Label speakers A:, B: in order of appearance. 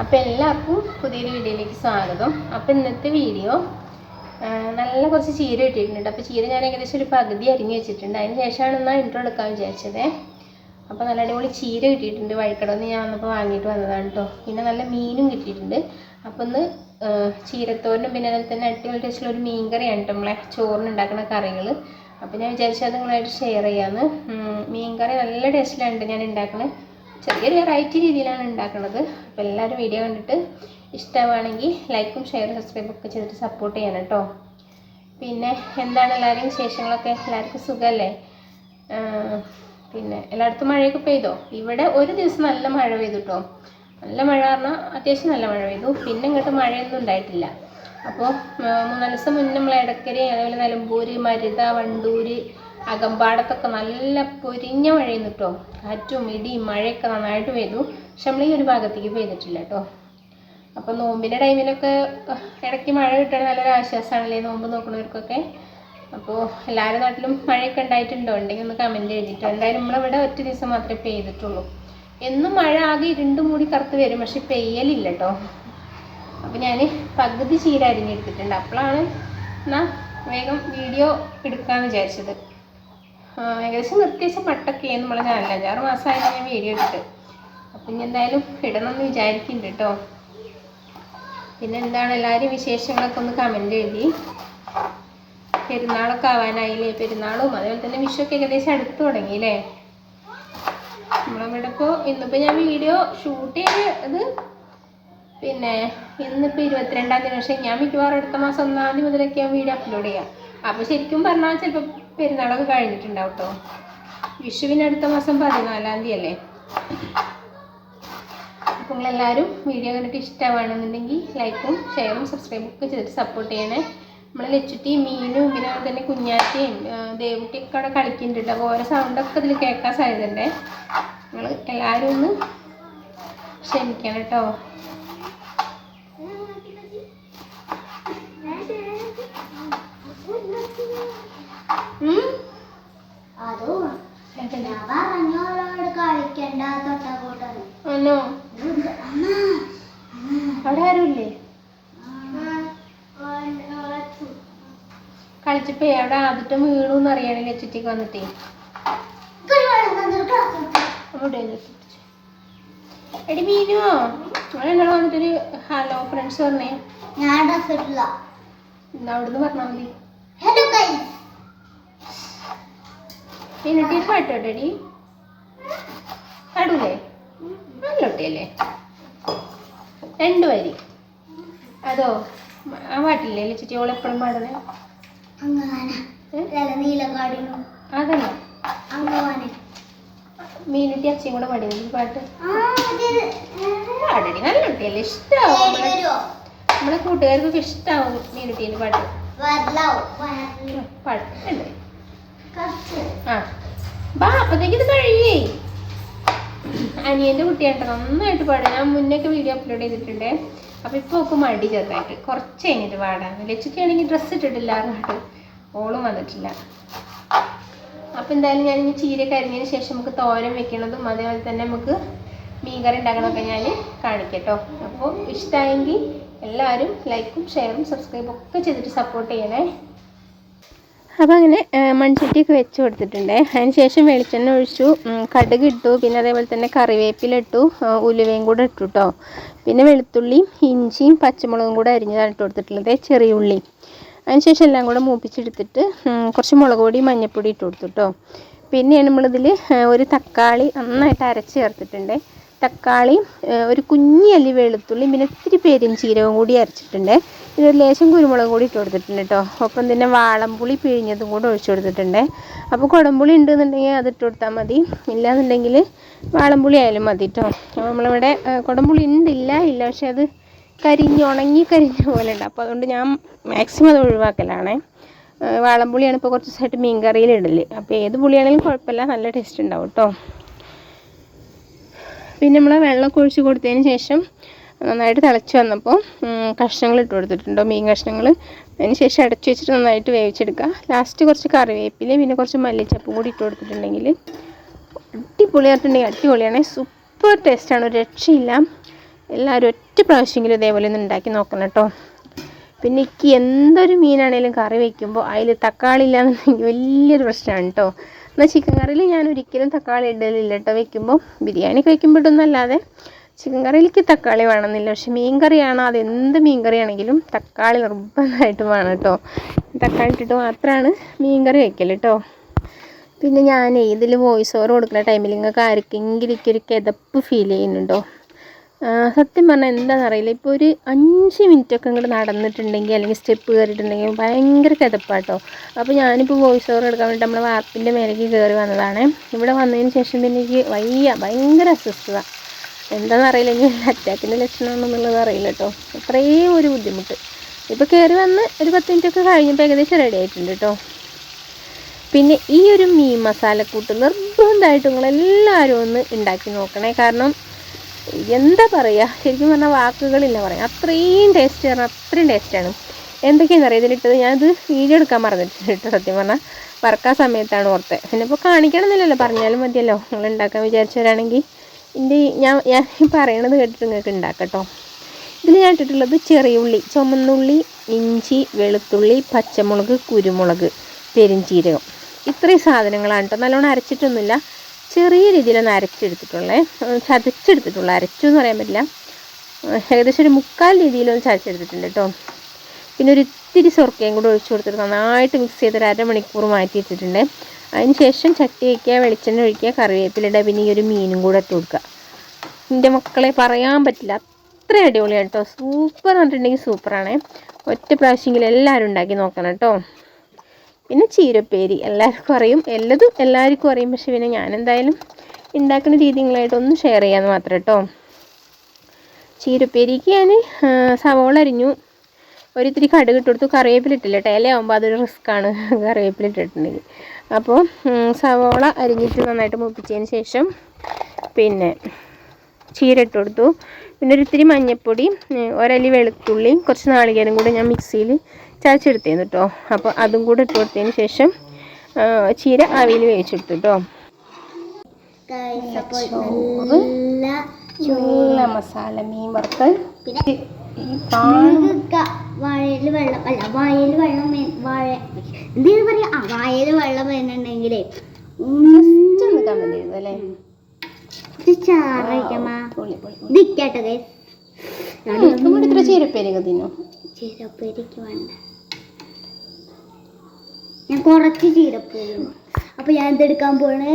A: അപ്പോൾ എല്ലാവർക്കും പുതിയൊരു വീഡിയോയിലേക്ക് സ്വാഗതം. അപ്പോൾ ഇന്നത്തെ വീഡിയോ നല്ല കുറച്ച് ചീര ഇട്ടിട്ടുണ്ട്. അപ്പോൾ ചീര ഞാൻ ഏകദേശം ഒരു പകുതി അരിഞ്ഞ് വെച്ചിട്ടുണ്ട്. അതിന് ശേഷമാണ് എന്നാൽ ഇൻട്രോ എടുക്കാൻ വിചാരിച്ചത്. അപ്പോൾ നല്ല അടിപൊളി ചീര കിട്ടിയിട്ടുണ്ട് വഴിക്കടന്ന് ഞാൻ വന്നപ്പോൾ വാങ്ങിയിട്ട് വന്നതാണ് കേട്ടോ പിന്നെ നല്ല മീനും കിട്ടിയിട്ടുണ്ട്. അപ്പോൾ ഒന്ന് ചീരത്തോരനും പിന്നെ അതിൽ തന്നെ അടിപൊളി ടേസ്റ്റിൽ ഒരു മീൻ കറിയാണ് കേട്ടോ നമ്മളെ ചോറിന് ഉണ്ടാക്കുന്ന കറികൾ അപ്പോൾ ഞാൻ വിചാരിച്ചത് നിങ്ങളായിട്ട് ഷെയർ ചെയ്യാമെന്ന് മീൻ കറി നല്ല ടേസ്റ്റിലാണ് ഞാൻ ഉണ്ടാക്കുന്നത് ചെറിയൊരു വെറൈറ്റി രീതിയിലാണ് ഉണ്ടാക്കുന്നത്. അപ്പോൾ എല്ലാവരും വീഡിയോ കണ്ടിട്ട് ഇഷ്ടമാണെങ്കിൽ ലൈക്കും ഷെയറും സബ്സ്ക്രൈബും ഒക്കെ ചെയ്തിട്ട് സപ്പോർട്ട് ചെയ്യണം കേട്ടോ പിന്നെ എന്താണ് എല്ലാവരെയും വിശേഷങ്ങളൊക്കെ? എല്ലാവർക്കും സുഖമല്ലേ പിന്നെ എല്ലായിടത്തും മഴയൊക്കെ പെയ്തോ? ഇവിടെ ഒരു ദിവസം നല്ല മഴ പെയ്തു കേട്ടോ നല്ല മഴ പറഞ്ഞാൽ അത്യാവശ്യം നല്ല മഴ പെയ്തു. പിന്നെ ഇങ്ങോട്ട് മഴയൊന്നും ഉണ്ടായിട്ടില്ല. അപ്പോൾ മൂന്നാൽ ദിവസം മുന്നേ നമ്മൾ ഇടക്കര അതേപോലെ നിലമ്പൂർ മരുത വണ്ടൂര് അകമ്പാടത്തൊക്കെ നല്ല പൊരിഞ്ഞ മഴയെന്ന് കേട്ടോ. കാറ്റും ഇടിയും മഴയൊക്കെ നന്നായിട്ട് പെയ്തു. പക്ഷെ നമ്മൾ ഈ ഒരു ഭാഗത്തേക്ക് പെയ്തിട്ടില്ല കേട്ടോ. അപ്പോൾ നോമ്പിന്റെ ടൈമിലൊക്കെ ഇടയ്ക്ക് മഴ കിട്ടണ നല്ലൊരു ആശ്വാസമാണല്ലേ നോമ്പ് നോക്കുന്നവർക്കൊക്കെ അപ്പോൾ എല്ലാവരുടെ നാട്ടിലും മഴയൊക്കെ ഉണ്ടായിട്ടുണ്ടോ? ഉണ്ടെങ്കിൽ ഒന്ന് കമന്റ് എഴുതിട്ടോ എന്തായാലും നമ്മളിവിടെ ഒറ്റ ദിവസം മാത്രമേ പെയ്തിട്ടുള്ളൂ. എന്നും മഴ ആകെ ഇരുണ്ട് മൂടി കറുത്ത് വരും. പക്ഷെ പെയ്യലില്ല കേട്ടോ. അപ്പോൾ ഞാൻ പകുതി ചീര അരിഞ്ഞെടുത്തിട്ടുണ്ട്. അപ്പോഴാണ് എന്നാൽ വേഗം വീഡിയോ എടുക്കാമെന്ന് വിചാരിച്ചത്. ഏകദേശം നിർത്തിവെച്ച മട്ടൊക്കെ നമ്മളെ ചാനൽ അഞ്ചാറ് മാസമായിട്ട് ഞാൻ വീഡിയോ ഇട്ടിട്ട് അപ്പം ഇനി എന്തായാലും ഇടണമെന്ന് വിചാരിക്കുന്നുണ്ട് കേട്ടോ പിന്നെ എന്താണ് എല്ലാവരും വിശേഷങ്ങളൊക്കെ ഒന്ന് കമന്റ് എഴുതി. പെരുന്നാളൊക്കെ ആവാനായില്ലേ? പെരുന്നാളും അതേപോലെ തന്നെ വിഷുവൊക്കെ ഏകദേശം അടുത്ത് തുടങ്ങിയില്ലേ? നമ്മളിവിടെ ഇപ്പോൾ ഇന്നിപ്പോൾ ഞാൻ വീഡിയോ ഷൂട്ട് ചെയ്ത് പിന്നെ ഇന്നിപ്പോൾ ഇരുപത്തിരണ്ടാം തീയതി. പക്ഷേ ഞാൻ മിക്കവാറും അടുത്ത മാസം ഒന്നാം തീയതി മുതലൊക്കെ ഞാൻ വീഡിയോ അപ്ലോഡ് ചെയ്യാം. അപ്പോൾ ശരിക്കും പറഞ്ഞാൽ ചിലപ്പോൾ പെരുന്നാളൊക്കെ കഴിഞ്ഞിട്ടുണ്ടാവും കേട്ടോ വിഷുവിന് അടുത്ത മാസം പതിനാലാം തീയതി അല്ലേ അപ്പോൾ നിങ്ങളെല്ലാവരും വീഡിയോ കണ്ടിട്ട് ഇഷ്ടമാണെന്നുണ്ടെങ്കിൽ ലൈക്കും ഷെയറും സബ്സ്ക്രൈബും ഒക്കെ ചെയ്തിട്ട് സപ്പോർട്ട് ചെയ്യണേ. നമ്മളെ ലച്ചുട്ടി മീനും പിന്നെ തന്നെ കുഞ്ഞാറ്റയും ദേവുട്ടിയൊക്കെ അവിടെ കളിക്കുന്നുണ്ട് അപ്പോൾ ഓരോ സൗണ്ടൊക്കെ ഇതിൽ കേൾക്കാൻ സാധ്യതയുണ്ട്. നിങ്ങൾ എല്ലാവരും ഒന്ന് ക്ഷമിക്കണം കേട്ടോ.
B: അതോ ഞാൻ പറഞ്ഞോളോട് കളിക്കണ്ട തൊട്ടക്കൂട്ടന്
A: ആണോ അവിടെ ആരുമില്ലേ കളിച്ചപ്പോ അവിടെ ആദ്യത്തെ വീണു എന്ന് ചുറ്റിക്ക് വന്നിട്ടേ? എടി മീനു എന്നോട് വന്നിട്ടൊരു ഹലോ ഫ്രണ്ട്സ് പറഞ്ഞേ.
B: ഞാൻ
A: അവിടുന്ന് പറഞ്ഞാൽ മതി.
B: ഹലോ ഗൈസ്
A: മീനുട്ടിയിൽ പാട്ട് കേട്ടോടി പാടൂലേ നല്ല കുട്ടിയല്ലേ രണ്ടു വരി. അതോ ആ പാട്ടില്ലേ ചുറ്റി ഓൾ എപ്പോഴും
B: പാടുന്നേ?
A: മീനത്തി
B: അച്ഛൻ
A: അതല്ല അച്ഛയും കൂടെ പാടി ഈ പാട്ട്? പാടടി. നല്ല കുട്ടിയല്ലേ. ഇഷ്ടാവും നമ്മളെ കൂട്ടുകാർക്കൊക്കെ ഇഷ്ടാവും മീനുട്ടീന്റെ പാട്ട്.
B: വരലാവും വരൽ
A: ഉം, പാട്ടുണ്ട്
B: കുറച്ച്
A: ആ ബാ അപ്പത്തേക്ക് ഇത് കഴിയേ. അനിയന്റെ കുട്ടിയായിട്ട് നന്നായിട്ട് പാടും. ഞാൻ മുന്നൊക്കെ വീഡിയോ അപ്ലോഡ് ചെയ്തിട്ടുണ്ട്. അപ്പോൾ ഇപ്പോൾ ഒക്കെ മടി ചെറുതായിട്ട്. കുറച്ച് കഴിഞ്ഞിട്ട് പാടാം. ലച്ചുക്കാണെങ്കിൽ ഡ്രസ്സ് ഇട്ടിട്ടില്ല അങ്ങോട്ട് ഓളും വന്നിട്ടില്ല. അപ്പോൾ എന്തായാലും ഞാൻ ഇനി ചീര കരിഞ്ഞതിന് ശേഷം നമുക്ക് തോരൻ വെക്കണതും അതേപോലെ തന്നെ നമുക്ക് മീൻകറി ഉണ്ടാക്കണമൊക്കെ ഞാൻ കാണിക്കട്ടോ. അപ്പോൾ ഇഷ്ടമായെങ്കിൽ എല്ലാവരും ലൈക്കും ഷെയറും സബ്സ്ക്രൈബും ഒക്കെ ചെയ്തിട്ട് സപ്പോർട്ട് ചെയ്യണേ. അപ്പോൾ അങ്ങനെ മൺചട്ടിയൊക്കെ വെച്ച് കൊടുത്തിട്ടുണ്ട്. അതിന് ശേഷം വെളിച്ചെണ്ണ ഒഴിച്ചു. കടുക് ഇട്ടു. പിന്നെ അതേപോലെ തന്നെ കറിവേപ്പില ഇട്ടു. ഉലുവയും കൂടെ ഇട്ടു കേട്ടോ പിന്നെ വെളുത്തുള്ളിയും ഇഞ്ചിയും പച്ചമുളകും കൂടെ അരിഞ്ഞതാണ് ഇട്ട് കൊടുത്തിട്ടുള്ളത്. ചെറിയ ഉള്ളി. അതിനുശേഷം എല്ലാം കൂടെ മൂപ്പിച്ചെടുത്തിട്ട് കുറച്ച് മുളക് പൊടി മഞ്ഞൾപ്പൊടി ഇട്ട് കൊടുത്തു കേട്ടോ പിന്നെയാണ് നമ്മളിതിൽ ഒരു തക്കാളി നന്നായിട്ട് അരച്ച് ചേർത്തിട്ടുണ്ട്. തക്കാളി ഒരു കുഞ്ഞി അല്ലി വെളുത്തുള്ളി പിന്നെ ഇത്തിരി പേരും ചീരവും കൂടി അരച്ചിട്ടുണ്ട്. പിന്നെ ഒരു ലേശം കുരുമുളക് കൂടി ഇട്ട് കൊടുത്തിട്ടുണ്ട് കേട്ടോ ഒപ്പം തന്നെ വാളംപുളി പിഴിഞ്ഞതും കൂടെ ഒഴിച്ചു കൊടുത്തിട്ടുണ്ട്. അപ്പോൾ കുടംപുളി ഉണ്ടെന്നുണ്ടെങ്കിൽ അത് ഇട്ട് കൊടുത്താൽ മതി. ഇല്ലാന്നുണ്ടെങ്കിൽ വാളംപുളി ആയാലും മതി കേട്ടോ അപ്പോൾ നമ്മളിവിടെ കുടംപുളി ഉണ്ടില്ല ഇല്ല. പക്ഷേ അത് കരിഞ്ഞ് ഉണങ്ങി കരിഞ്ഞ പോലെ ഉണ്ട്. അപ്പോൾ അതുകൊണ്ട് ഞാൻ മാക്സിമം അത് ഒഴിവാക്കലാണേ. വാളംപുളിയാണ് ഇപ്പോൾ കുറച്ച് ദിവസമായിട്ട് മീൻ കറിയിൽ ഇടൽ അപ്പോൾ ഏത് പുളിയാണെങ്കിലും കുഴപ്പമില്ല. നല്ല ടേസ്റ്റ് ഉണ്ടാവും കേട്ടോ പിന്നെ നമ്മൾ വെള്ളം ഒഴിച്ച് കൊടുത്തതിന് ശേഷം നന്നായിട്ട് തിളച്ച് വന്നപ്പോൾ കഷ്ണങ്ങൾ ഇട്ട് കൊടുത്തിട്ടുണ്ടോ. മീൻ കഷ്ണങ്ങൾ. അതിന് ശേഷം അടച്ചു വെച്ചിട്ട് നന്നായിട്ട് വേവിച്ചെടുക്കുക. ലാസ്റ്റ് കുറച്ച് കറിവേപ്പില പിന്നെ കുറച്ച് മല്ലിച്ചപ്പും കൂടി ഇട്ട് കൊടുത്തിട്ടുണ്ടെങ്കിൽ അടിപൊളിയായിട്ടുണ്ടെങ്കിൽ അടിപൊളിയാണ്. സൂപ്പർ ടേസ്റ്റാണ് ഒരു രക്ഷയില്ല. എല്ലാവരും ഒറ്റ പ്രാവശ്യമെങ്കിലും ഇതേപോലെ ഒന്ന് ഉണ്ടാക്കി നോക്കണം കേട്ടോ. പിന്നെ എനിക്ക് എന്തൊരു മീനാണേലും കറി വയ്ക്കുമ്പോൾ അതിൽ തക്കാളി ഇല്ലാന്നുണ്ടെങ്കിൽ വലിയൊരു പ്രശ്നമാണ് കേട്ടോ. എന്നാൽ ചിക്കൻ കറിയിൽ ഞാൻ ഒരിക്കലും തക്കാളി ഇടലില്ല കേട്ടോ വെക്കുമ്പോൾ ബിരിയാണി വെക്കുമ്പോൾ ചിക്കൻ കറിയിലേക്ക് തക്കാളി വേണമെന്നില്ല. പക്ഷെ മീൻ കറിയാണ്? അത് എന്ത് മീൻ കറിയാണെങ്കിലും തക്കാളി നിർബന്ധമായിട്ട് വേണം കേട്ടോ തക്കാളി ഇട്ടിട്ട് മാത്രമാണ് മീൻ കറി വയ്ക്കൽ കേട്ടോ പിന്നെ ഞാൻ ഇതിൽ വോയിസ് ഓവർ കൊടുക്കുന്ന ടൈമിൽ നിങ്ങൾക്ക് ആർക്കെങ്കിലും ഒരു കിതപ്പ് ഫീൽ ചെയ്യുന്നുണ്ടോ? സത്യം പറഞ്ഞാൽ എന്താണെന്നറിയില്ല ഇപ്പോൾ ഒരു അഞ്ച് മിനിറ്റൊക്കെ ഇങ്ങോട്ട് നടന്നിട്ടുണ്ടെങ്കിൽ അല്ലെങ്കിൽ സ്റ്റെപ്പ് കയറിയിട്ടുണ്ടെങ്കിൽ ഭയങ്കര കിതപ്പാട്ടോ. അപ്പോൾ ഞാനിപ്പോൾ വോയിസ് ഓവർ എടുക്കാൻ വേണ്ടി നമ്മൾ വാർപ്പിന്റെ മേലേക്ക് കയറി വന്നതാണ്. ഇവിടെ വന്നതിന് ശേഷം പിന്നെ എനിക്ക് വയ്യ ഭയങ്കര അസ്വസ്ഥത. എന്താണെന്നറിയില്ല ഇനി അറ്റാക്കിന്റെ ലക്ഷണമാണെന്നുള്ളത് അറിയില്ല കേട്ടോ അത്രയും ഒരു ബുദ്ധിമുട്ട്. ഇപ്പോൾ കയറി വന്ന് ഒരു പത്ത് മിനിറ്റൊക്കെ കഴിഞ്ഞപ്പോൾ ഏകദേശം റെഡി ആയിട്ടുണ്ട് കേട്ടോ പിന്നെ ഈ ഒരു മീൻ മസാലക്കൂട്ട് നിർബന്ധമായിട്ട് നിങ്ങളെല്ലാവരും ഒന്ന് ഉണ്ടാക്കി നോക്കണേ. കാരണം എന്താ പറയുക ശരിക്കും പറഞ്ഞാൽ വാക്കുകളില്ല പറയാം. അത്രയും ടേസ്റ്റ് ആണ് അത്രയും ടേസ്റ്റാണ് എന്തൊക്കെയാണെന്ന് അറിയാം? ഇതിലിട്ടത് ഞാനത് വീഡിയോ എടുക്കാൻ മറന്നിട്ടുണ്ട് കേട്ടോ സത്യം പറഞ്ഞാൽ വറക്കാൻ സമയത്താണ് ഓർത്തത് പിന്നെ ഇപ്പോൾ കാണിക്കണമെന്നില്ലല്ലോ പറഞ്ഞാലും മതിയല്ലോ. നിങ്ങൾ ഉണ്ടാക്കാൻ വിചാരിച്ചവരാണെങ്കിൽ ഈ- ഞാൻ ഞാൻ പറയണത് കേട്ടിട്ട് നിങ്ങൾക്ക് ഉണ്ടാക്കട്ടോ ഇതിൽ ഞാൻ ഇട്ടിട്ടുള്ളത് ചെറിയ ഉള്ളി ചുമന്നുള്ളി ഇഞ്ചി വെളുത്തുള്ളി പച്ചമുളക് കുരുമുളക് പെരിഞ്ചീരകം. ഇത്രയും സാധനങ്ങളാണ് കേട്ടോ. നല്ലോണം അരച്ചിട്ടൊന്നുമില്ല. ചെറിയ രീതിയിലൊന്ന് അരച്ചെടുത്തിട്ടുള്ളേ. ചതച്ചെടുത്തിട്ടുള്ള. അരച്ചു എന്ന് പറയാൻ പറ്റില്ല. ഏകദേശം ഒരു മുക്കാൽ രീതിയിലൊന്ന് ചതച്ചെടുത്തിട്ടുണ്ട് കേട്ടോ. പിന്നെ ഒരു ഇത്തിരി സ്വർക്കയും കൂടെ ഒഴിച്ചു കൊടുത്തിട്ട് നന്നായിട്ട് മിക്സ് ചെയ്ത് ഒരു അരമണിക്കൂർ മാറ്റി വെച്ചിട്ടുണ്ട്. അതിന് ശേഷം ചട്ടി വയ്ക്കുക വെളിച്ചെണ്ണ ഒഴിക്കുക കറിവേപ്പിലിടുക പിന്നെ ഈ ഒരു മീനും കൂടെ ഇട്ട് കൊടുക്കുക. എന്റെ മക്കളെ പറയാൻ പറ്റില്ല. അത്ര അടിപൊളിയാണ് കേട്ടോ. സൂപ്പർ എന്ന് പറഞ്ഞിട്ടുണ്ടെങ്കിൽ സൂപ്പറാണ്. ഒറ്റ പ്രാവശ്യമെങ്കിലും എല്ലാവരും ഉണ്ടാക്കി നോക്കണം കേട്ടോ. പിന്നെ ചീരപ്പേരി. എല്ലാവർക്കും അറിയും എല്ലതും എല്ലാവർക്കും അറിയും. പക്ഷെ പിന്നെ ഞാൻ എന്തായാലും ഉണ്ടാക്കുന്ന രീതി ഷെയർ ചെയ്യാമെന്ന് മാത്രം കേട്ടോ ചീരപ്പേരിക്ക് ഞാൻ സവോള അരിഞ്ഞു. ഒരിത്തിരി കടുക് ഇട്ട് കൊടുത്തു. കറിവേപ്പില ഇട്ടില്ല? ഇലയാകുമ്പോൾ അതൊരു റിസ്ക്കാണ് കറിവേപ്പില ഇട്ടിട്ടുണ്ടെങ്കിൽ. അപ്പോൾ സവോള അരിഞ്ഞിട്ട് നന്നായിട്ട് മൂപ്പിച്ചതിന് ശേഷം പിന്നെ ചീര ഇട്ട് കൊടുത്തു. പിന്നെ ഒരിത്തിരി മഞ്ഞൾപ്പൊടി ഒരലി ഒരല്ലി വെളുത്തുള്ളി കുറച്ച് നാളികേരം കൂടി ഞാൻ മിക്സിയിൽ ചതച്ചെടുത്തേന്ന് കേട്ടോ അപ്പോൾ അതും കൂടെ ഇട്ട് കൊടുത്തതിന് ശേഷം ചീര ആവിയിൽ വേവിച്ചെടുത്തു കേട്ടോ.
B: നല്ല
A: മസാല മീൻ വറുത്ത്
B: പിന്നെ വാഴയിൽ വെള്ളം അല്ല വാഴയിൽ വെള്ളം വാഴ എന്തെങ്കിലും പറയാ? ആ വാഴയിൽ വെള്ളം വരുന്നുണ്ടെങ്കിലേ
A: ചീരപ്പേരൊക്കെ തിന്നു?
B: ചീരപ്പേരിക്ക് വേണ്ട. ഞാൻ കുറച്ച് ചീരപ്പേരി അപ്പൊ ഞാൻ എന്തെടുക്കാൻ പോണ്